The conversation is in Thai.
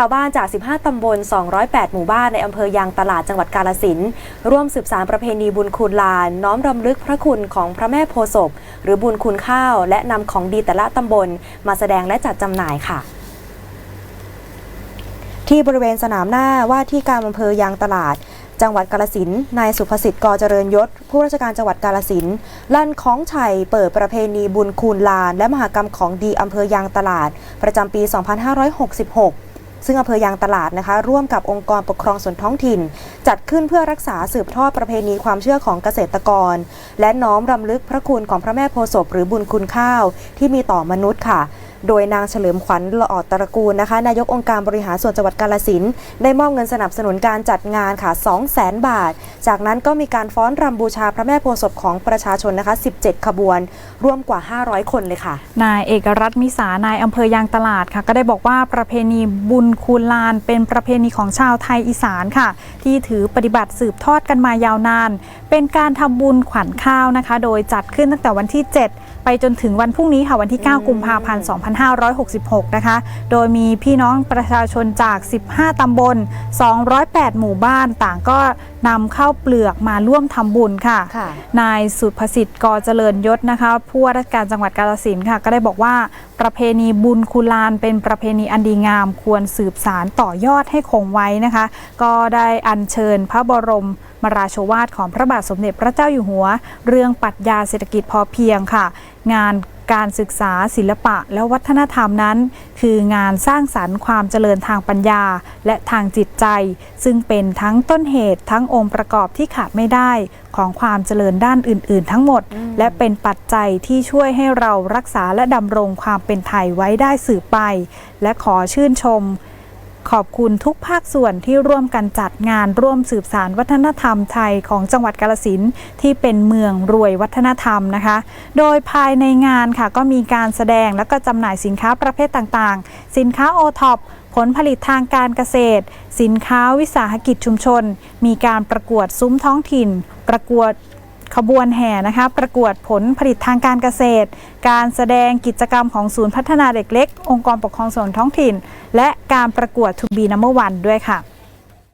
าวบ้านจาก 15 ตำบล 208 หมู่บ้านในอำเภอยางตลาดจังหวัดกาลสินร่วมสืบสารประเพณีบุญคุณลาน น้อมรำลึกพระคุณของพระแม่โพศพหรือบุญคุณข้าว และนำของดีแต่ละตำบล มาแสดงและจัดจำหน่ายค่ะที่บริเวณสนามหน้าว่าที่การอำเภอยางตลาด จังหวัดกาลสินนายสุภสิทธิ์กอเจริญยศ ผู้ราชการจังหวัดกาลสินลั่นของชัยเปิดประเพณีบุญคูณลาน และมหกรรมของดีอำเภอยางตลาด ประจำปี 2566 ซึ่งอำเภอยางตลาดนะคะ ร่วมกับองค์กรปกครองส่วนท้องถิ่น จัดขึ้นเพื่อรักษาสืบทอดประเพณีความเชื่อของเกษตรกร และน้อมรำลึกพระคุณของพระแม่โพธิ์ศพหรือบุญคุณข้าว ที่มีต่อมนุษย์ค่ะ โดยนางเฉลิมขวัญละออดตระกูลนะคะ นายกองค์การบริหารส่วนจังหวัดกาลสินได้มอบเงินสนับสนุนการจัดงานค่ะ 2 0 0 0 0 0บาท จากนั้นก็มีการฟ้อนรำบูชาพระแม่โพธิ์ศพของประชาชนนะคะ 17 ขบวน ร่วมกว่า 500 คนเลยค่ะ นายเอกรัตน์มิสานายอำเภอยางตลาดค่ะ ก็ได้บอกว่าประเพณีบุญคูณลาน เป็นประเพณีของชาวไทยอีสานค่ะ ที่ถือปฏิบัติสืบทอดกันมายาวนาน เป็นการทำบุญขวัญข้าวนะคะ โดยจัดขึ้นตั้งแต่วันที่ 7 ไปจนถึงวันพรุ่งนี้ค่ะวันที่ 9 กุมภาพันธ์ 2566 นะคะ โดยมีพี่น้องประชาชนจาก 15 ตำบล 208 หมู่บ้านต่างก็นำข้าวเปลือกมาร่วมทำบุญค่ะค่ะนายสุภสิทธิ์กอเจริญยศนะคะผู้ว่าราชการจังหวัดกาฬสินธุ์ค่ะ ก็ได้บอกว่าประเพณีบุญคูลานเป็นประเพณีอันดีงามควรสืบสารต่อยอดให้คงไว้นะคะ ก็ได้อัญเชิญพระบรม มราโชวาทของพระบาทสมเด็จพระเจ้าอยู่หัว เรื่องปรัชญาเศรษฐกิจพอเพียงค่ะ งานการศึกษาศิลปะและวัฒนธรรมนั้น คืองานสร้างสรรค์ความเจริญทางปัญญา และทางจิตใจ ซึ่งเป็นทั้งต้นเหตุทั้งองค์ประกอบที่ขาดไม่ได้ของความเจริญด้านอื่น ๆ ทั้งหมด และเป็นปัจจัยที่ช่วยให้เรารักษาและดำรงความเป็นไทยไว้ได้สืบไป และขอชื่นชม ขอบคุณทุกภาคส่วนที่ร่วมกันจัดงานร่วมสืบสารวัฒนธรรมไทยของจังหวัดกาลสินที่เป็นเมืองรวยวัฒนธรรมนะคะ โดยภายในงานค่ะก็มีการแสดงและก็จำหน่ายสินค้าประเภทต่างๆ สินค้าโอท็อปผลผลิตทางการเกษตร สินค้าวิสาหกิจชุมชน มีการประกวดซุ้มท้องถิ่น ประกวด ขบวนแห่นะคะประกวดผลผลิตทางการเกษตร การแสดงกิจกรรมของศูนย์พัฒนาเด็กเล็ก องค์กรปกครองส่วนท้องถิ่น และการประกวดทูบีนัมเบอร์วันด้วยค่ะ